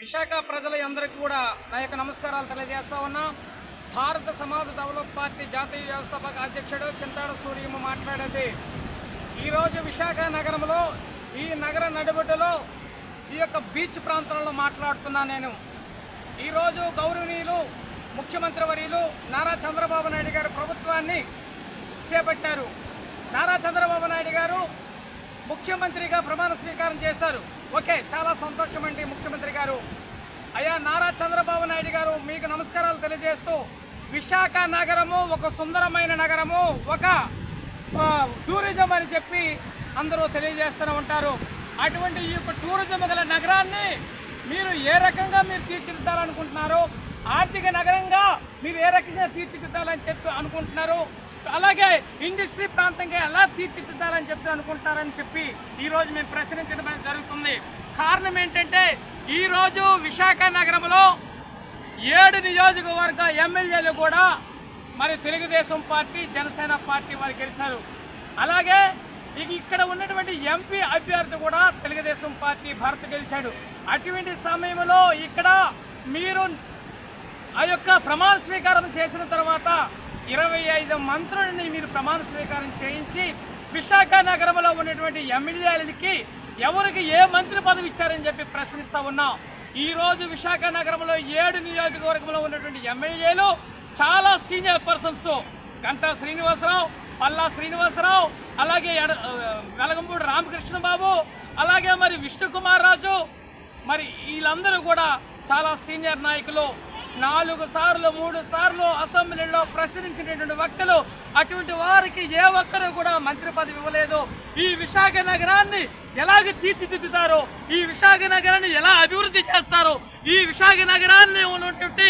విశాఖ ప్రజల అందరికీ కూడా నా యొక్క నమస్కారాలు తెలియజేస్తా ఉన్నా. భారత సమాజ డెవలప్ పార్టీ జాతీయ వ్యవస్థాపక అధ్యక్షుడు చింతాడ సూర్యమ్మ మాట్లాడేది. ఈరోజు విశాఖ నగరంలో ఈ నగర నడిబొడ్డులో ఈ యొక్క బీచ్ ప్రాంతంలో మాట్లాడుతున్నా నేను. ఈరోజు గౌరవనీయులు ముఖ్యమంత్రి వర్యులు నారా చంద్రబాబు నాయుడు గారు ప్రభుత్వాన్ని చేపట్టారు. నారా చంద్రబాబు నాయుడు గారు ముఖ్యమంత్రిగా ప్రమాణ స్వీకారం చేశారు. ఓకే చాలా సంతోషం అండి ముఖ్యమంత్రి గారు. అయ్యా నారా చంద్రబాబు నాయుడు గారు మీకు నమస్కారాలు తెలియజేస్తూ విశాఖ నగరము ఒక సుందరమైన నగరము ఒక టూరిజం అని చెప్పి అందరూ తెలియజేస్తూనే ఉంటారు. అటువంటి ఈ యొక్క టూరిజం గల నగరాన్ని మీరు ఏ రకంగా మీరు తీర్చిదిద్దాలనుకుంటున్నారు? ఆర్థిక నగరంగా మీరు ఏ రకంగా తీర్చిదిద్దాలని చెప్పి అనుకుంటున్నారు? అలాగే ఇండస్ట్రీ ప్రాంతంగా ఎలా తీర్చిదిద్దాలని చెప్పి అనుకుంటారని చెప్పి ఈరోజు మేము ప్రశ్నించడం అనేది జరుగుతుంది. కారణం ఏంటంటే ఈరోజు విశాఖ నగరంలో ఏడు నియోజకవర్గ ఎమ్మెల్యేలు కూడా మరి తెలుగుదేశం పార్టీ జనసేన పార్టీ వారు గెలిచారు. అలాగే ఇక ఇక్కడ ఉన్నటువంటి ఎంపీ అభ్యర్థి కూడా తెలుగుదేశం పార్టీ భరత్ గెలిచాడు. అటువంటి సమయంలో ఇక్కడ మీరు ఆ యొక్క ప్రమాణ స్వీకారం చేసిన తర్వాత ఇరవై ఐదు మంత్రులని మీరు ప్రమాణ స్వీకారం చేయించి విశాఖ నగరంలో ఉన్నటువంటి ఎమ్మెల్యేలకి ఎవరికి ఏ మంత్రి పదవి ఇచ్చారని చెప్పి ప్రశ్నిస్తూ ఉన్నాం. ఈరోజు విశాఖ నగరంలో ఏడు నియోజకవర్గంలో ఉన్నటువంటి ఎమ్మెల్యేలు చాలా సీనియర్ పర్సన్స్. గంటా శ్రీనివాసరావు పల్లా శ్రీనివాసరావు అలాగే ఎడ- వెలగంపూడి రామకృష్ణ బాబు అలాగే మరి విష్ణుకుమార్ రాజు. మరి వీళ్ళందరూ కూడా చాలా సీనియర్ నాయకులు. నాలుగు సార్లు మూడు సార్లు అసెంబ్లీలో ప్రశ్నించినటువంటి వ్యక్తులు అటువంటి వారికి ఏ ఒక్కరు కూడా మంత్రి పదవి ఇవ్వలేదు. ఈ విశాఖ నగరాన్ని ఎలాగ తీర్చిదిద్దుతారో? ఈ విశాఖ నగరాన్ని ఎలా అభివృద్ధి చేస్తారో? ఈ విశాఖ నగరాన్ని ఉన్నటువంటి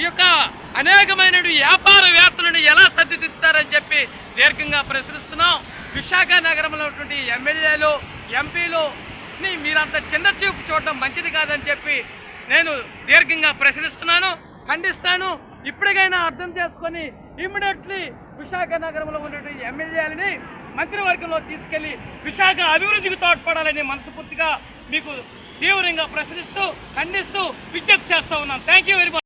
ఈ యొక్క అనేకమైన వ్యాపారవేత్తలను ఎలా సర్దిదిద్దుతారని చెప్పి దీర్ఘంగా ప్రశ్నిస్తున్నాం. విశాఖ నగరంలో ఉన్నటువంటి ఎమ్మెల్యేలు ఎంపీలు మీరంత చిన్న చూపు చూడడం మంచిది కాదని చెప్పి నేను దీర్ఘంగా ప్రశ్నిస్తున్నాను ఖండిస్తాను. ఇప్పటికైనా అర్థం చేసుకొని ఇమ్మీడియట్లీ విశాఖ నగరంలో ఉన్నటువంటి ఎమ్మెల్యేలని మంత్రివర్గంలో తీసుకెళ్ళి విశాఖ అభివృద్ధికి తోడ్పడాలని మనస్ఫూర్తిగా మీకు తీవ్రంగా ప్రశ్నిస్తూ ఖండిస్తూ విజ్ఞప్తి చేస్తా ఉన్నాను. Thank you very much